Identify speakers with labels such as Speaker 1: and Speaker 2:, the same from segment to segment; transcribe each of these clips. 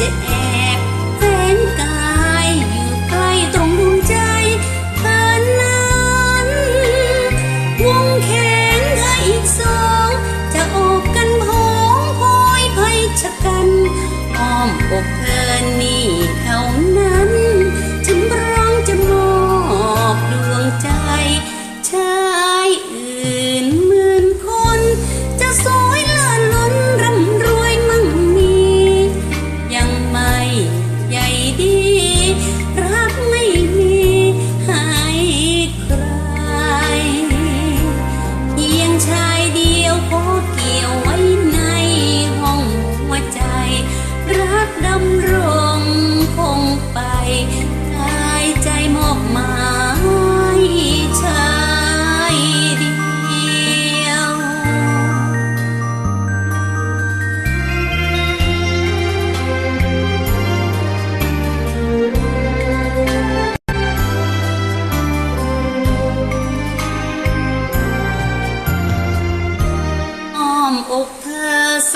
Speaker 1: จะแอบแฝงกายอยู่ใกล้ตรงดวงใจนั้นวงแขนเธออีกสองจะอบกันโผงโพยไพชะกันอ้อมอก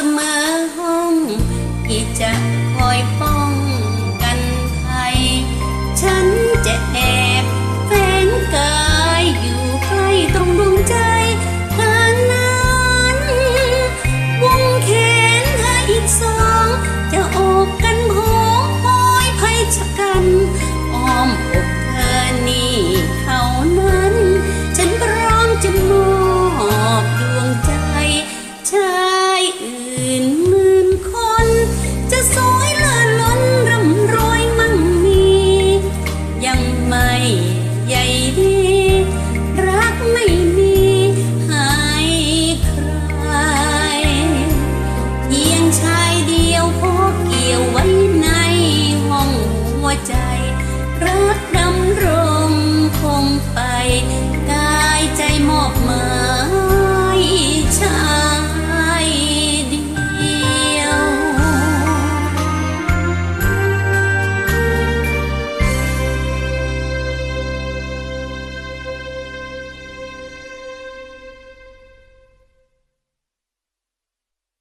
Speaker 1: เสมอห้องที่จะคอยป้อ ใจรัก